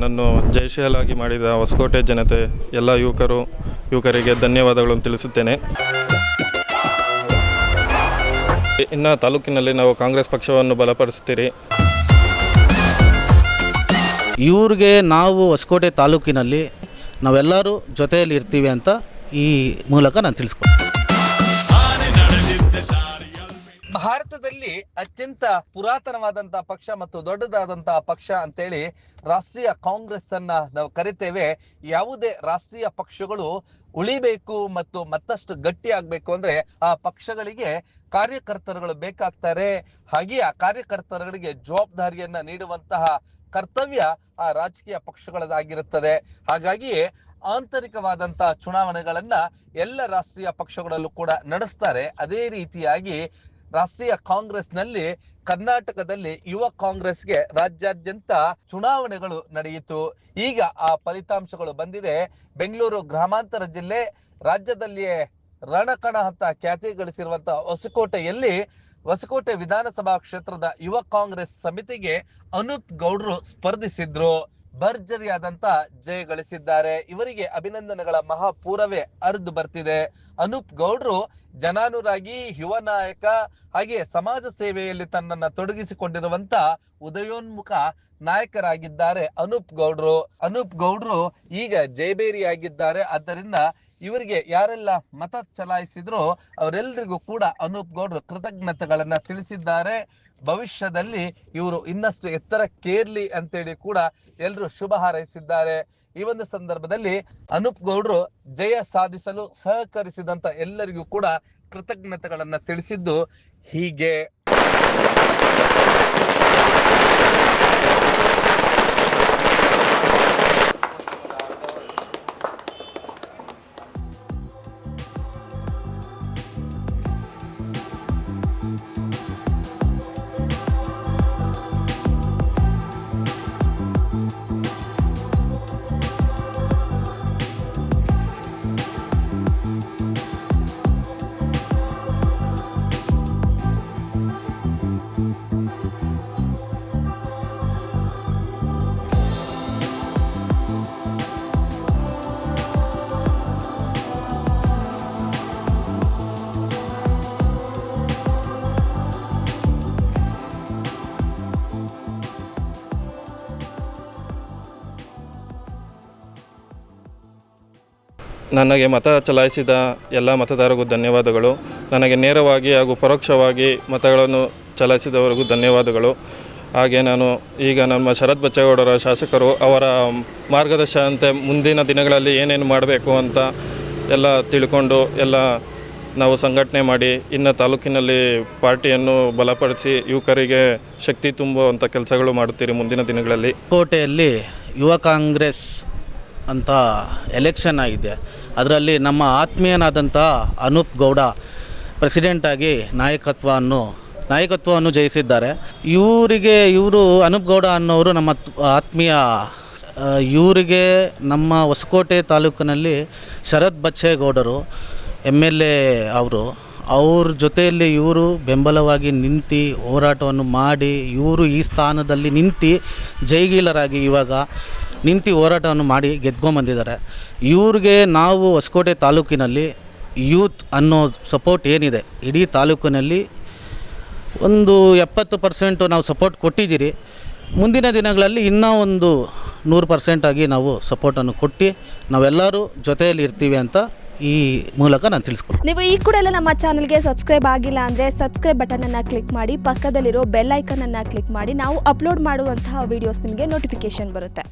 ನನ್ನನ್ನು ಜಯಶೀಲಾಗಿ ಮಾಡಿದ ಹೊಸಕೋಟೆ ಜನತೆ, ಎಲ್ಲ ಯುವಕರು, ಯುವಕರಿಗೆ ಧನ್ಯವಾದಗಳನ್ನು ತಿಳಿಸುತ್ತೇನೆ. ಇನ್ನು ತಾಲೂಕಿನಲ್ಲಿ ನಾವು ಕಾಂಗ್ರೆಸ್ ಪಕ್ಷವನ್ನು ಬಲಪಡಿಸ್ತೀರಿ ಇವ್ರಿಗೆ ನಾವು ಹೊಸಕೋಟೆ ತಾಲೂಕಿನಲ್ಲಿ ನಾವೆಲ್ಲರೂ ಜೊತೆಯಲ್ಲಿ ಇರ್ತೀವಿ ಅಂತ ಈ ಮೂಲಕ ನಾನು ತಿಳಿಸ್ಕೊಡ್ತೀನಿ. ಭಾರತದಲ್ಲಿ ಅತ್ಯಂತ ಪುರಾತನವಾದಂತಹ ಪಕ್ಷ ಮತ್ತು ದೊಡ್ಡದಾದಂತಹ ಪಕ್ಷ ಅಂತೇಳಿ ರಾಷ್ಟ್ರೀಯ ಕಾಂಗ್ರೆಸ್ ಅನ್ನ ನಾವು ಕರಿತೇವೆ. ಯಾವುದೇ ರಾಷ್ಟ್ರೀಯ ಪಕ್ಷಗಳು ಉಳಿಬೇಕು ಮತ್ತು ಮತ್ತಷ್ಟು ಗಟ್ಟಿ ಆಗ್ಬೇಕು ಅಂದ್ರೆ ಆ ಪಕ್ಷಗಳಿಗೆ ಕಾರ್ಯಕರ್ತರುಗಳು ಬೇಕಾಗ್ತಾರೆ. ಹಾಗೆ ಆ ಕಾರ್ಯಕರ್ತರುಗಳಿಗೆ ಜವಾಬ್ದಾರಿಯನ್ನ ನೀಡುವಂತಹ ಕರ್ತವ್ಯ ಆ ರಾಜಕೀಯ ಪಕ್ಷಗಳದಾಗಿರುತ್ತದೆ ಹಾಗಾಗಿ ಆಂತರಿಕವಾದಂತಹ ಚುನಾವಣೆಗಳನ್ನ ಎಲ್ಲ ರಾಷ್ಟ್ರೀಯ ಪಕ್ಷಗಳಲ್ಲೂ ಕೂಡ ನಡೆಸ್ತಾರೆ. ಅದೇ ರೀತಿಯಾಗಿ ರಾಷ್ಟ್ರೀಯ ಕಾಂಗ್ರೆಸ್ನಲ್ಲಿ ಕರ್ನಾಟಕದಲ್ಲಿ ಯುವ ಕಾಂಗ್ರೆಸ್ಗೆ ರಾಜ್ಯಾದ್ಯಂತ ಚುನಾವಣೆಗಳು ನಡೆಯಿತು. ಈಗ ಆ ಫಲಿತಾಂಶಗಳು ಬಂದಿದೆ. ಬೆಂಗಳೂರು ಗ್ರಾಮಾಂತರ ಜಿಲ್ಲೆ ರಾಜ್ಯದಲ್ಲಿಯೇ ರಣಕಣ ಅಂತ ಖ್ಯಾತಿ ಗಳಿಸಿರುವಂತಹ ಹೊಸಕೋಟೆಯಲ್ಲಿ ಹೊಸಕೋಟೆ ವಿಧಾನಸಭಾ ಕ್ಷೇತ್ರದ ಯುವ ಕಾಂಗ್ರೆಸ್ ಸಮಿತಿಗೆ ಅನೂಪ್ ಗೌಡ್ರು ಸ್ಪರ್ಧಿಸಿದ್ರು. ಭರ್ಜರಿಯಾದಂತ ಜಯ ಗಳಿಸಿದ್ದಾರೆ. ಇವರಿಗೆ ಅಭಿನಂದನೆಗಳ ಮಹಾಪೂರವೇ ಹರಿದು ಬರ್ತಿದೆ. ಅನೂಪ್ ಗೌಡ್ರು ಜನಾನುರಾಗಿ, ಯುವ ನಾಯಕ, ಹಾಗೆ ಸಮಾಜ ಸೇವೆಯಲ್ಲಿ ತನ್ನನ್ನ ತೊಡಗಿಸಿಕೊಂಡಿರುವಂತ ಉದಯೋನ್ಮುಖ ನಾಯಕರಾಗಿದ್ದಾರೆ ಅನೂಪ್ ಗೌಡ್ರು. ಅನೂಪ್ ಗೌಡ್ರು ಈಗ ಜಯಬೇರಿಯಾಗಿದ್ದಾರೆ ಆದ್ದರಿಂದ ಇವರಿಗೆ ಯಾರೆಲ್ಲ ಮತ ಚಲಾಯಿಸಿದ್ರು ಅವರೆಲ್ಲರಿಗೂ ಕೂಡ ಅನೂಪ್ ಗೌಡ್ರು ಕೃತಜ್ಞತೆಗಳನ್ನ ತಿಳಿಸಿದ್ದಾರೆ. ಭವಿಷ್ಯದಲ್ಲಿ ಇವರು ಇನ್ನಷ್ಟು ಎತ್ತರಕ್ಕೇರ್ಲಿ ಅಂತೇಳಿ ಕೂಡ ಎಲ್ಲರೂ ಶುಭ ಹಾರೈಸಿದ್ದಾರೆ. ಈ ಒಂದು ಸಂದರ್ಭದಲ್ಲಿ ಅನೂಪ್ ಗೌಡ್ರು ಜಯ ಸಾಧಿಸಲು ಸಹಕರಿಸಿದಂತ ಎಲ್ಲರಿಗೂ ಕೂಡ ಕೃತಜ್ಞತೆಗಳನ್ನ ತಿಳಿಸಿದ್ದು ಹೀಗೆ. ನನಗೆ ಮತ ಚಲಾಯಿಸಿದ ಎಲ್ಲ ಮತದಾರರಿಗೂ ಧನ್ಯವಾದಗಳು. ನನಗೆ ನೇರವಾಗಿ ಹಾಗೂ ಪರೋಕ್ಷವಾಗಿ ಮತಗಳನ್ನು ಚಲಾಯಿಸಿದವರಿಗೂ ಧನ್ಯವಾದಗಳು. ಹಾಗೆ ನಾನು ಈಗ ನಮ್ಮ ಶರತ್ ಬಚ್ಚೇಗೌಡರ ಶಾಸಕರು ಅವರ ಮಾರ್ಗದರ್ಶನಂತೆ ಮುಂದಿನ ದಿನಗಳಲ್ಲಿ ಏನೇನು ಮಾಡಬೇಕು ಅಂತ ಎಲ್ಲ ತಿಳ್ಕೊಂಡು ಎಲ್ಲ ನಾವು ಸಂಘಟನೆ ಮಾಡಿ ಇನ್ನು ತಾಲೂಕಿನಲ್ಲಿ ಪಾರ್ಟಿಯನ್ನು ಬಲಪಡಿಸಿ ಯುವಕರಿಗೆ ಶಕ್ತಿ ತುಂಬುವಂಥ ಕೆಲಸಗಳು ಮಾಡುತ್ತೀರಿ ಮುಂದಿನ ದಿನಗಳಲ್ಲಿ. ಕೋಟೆಯಲ್ಲಿ ಯುವ ಕಾಂಗ್ರೆಸ್ ಅಂತ ಎಲೆಕ್ಷನ್ ಆಗಿದೆ. ಅದರಲ್ಲಿ ನಮ್ಮ ಆತ್ಮೀಯನಾದಂಥ ಅನೂಪ್ ಗೌಡ ಪ್ರೆಸಿಡೆಂಟಾಗಿ ನಾಯಕತ್ವವನ್ನು ನಾಯಕತ್ವವನ್ನು ಜಯಿಸಿದ್ದಾರೆ. ಇವರಿಗೆ ಇವರು ಅನೂಪ್ ಗೌಡ ಅನ್ನೋರು ನಮ್ಮ ಆತ್ಮೀಯ ಇವರಿಗೆ ನಮ್ಮ ಹೊಸಕೋಟೆ ತಾಲೂಕಿನಲ್ಲಿ ಶರತ್ ಬಚ್ಚೇಗೌಡರು, ಎಂ ಎಲ್ ಎ ಅವರು. ಅವ್ರ ಜೊತೆಯಲ್ಲಿ ಇವರು ಬೆಂಬಲವಾಗಿ ನಿಂತು ಹೋರಾಟವನ್ನು ಮಾಡಿ ಇವರು ಈ ಸ್ಥಾನದಲ್ಲಿ ನಿಂತು ಜೈಗೀಲರಾಗಿ ಇವಾಗ ನಿಂತು ಹೋರಾಟವನ್ನು ಮಾಡಿ ಗೆದ್ಕೊಂಬಂದಿದ್ದಾರೆ ಇವ್ರಿಗೆ ನಾವು ಹೊಸಕೋಟೆ ತಾಲೂಕಿನಲ್ಲಿ ಯೂತ್ ಅನ್ನೋ ಸಪೋರ್ಟ್ ಏನಿದೆ. ಇಡೀ ತಾಲೂಕಿನಲ್ಲಿ ಒಂದು ಎಪ್ಪತ್ತು ಪರ್ಸೆಂಟು ನಾವು ಸಪೋರ್ಟ್ ಕೊಟ್ಟಿದ್ದೀರಿ. ಮುಂದಿನ ದಿನಗಳಲ್ಲಿ ಇನ್ನೂ ಒಂದು ನೂರು ಪರ್ಸೆಂಟಾಗಿ ನಾವು ಸಪೋರ್ಟನ್ನು ಕೊಟ್ಟು ನಾವೆಲ್ಲರೂ ಜೊತೆಯಲ್ಲಿ ಇರ್ತೀವಿ ಅಂತ ಈ ಮೂಲಕ ನಾನು ತಿಳಿಸ್ಕೊಡ್ತೀನಿ. ನೀವು ಈ ಕೂಡ ಎಲ್ಲ ನಮ್ಮ ಚಾನಲ್ಗೆ ಸಬ್ಸ್ಕ್ರೈಬ್ ಆಗಿಲ್ಲ ಅಂದರೆ ಸಬ್ಸ್ಕ್ರೈಬ್ ಬಟನನ್ನು ಕ್ಲಿಕ್ ಮಾಡಿ, ಪಕ್ಕದಲ್ಲಿರೋ ಬೆಲ್ ಐಕನನ್ನು ಕ್ಲಿಕ್ ಮಾಡಿ, ನಾವು ಅಪ್ಲೋಡ್ ಮಾಡುವಂತಹ ವೀಡಿಯೋಸ್ ನಿಮಗೆ ನೋಟಿಫಿಕೇಶನ್ ಬರುತ್ತೆ.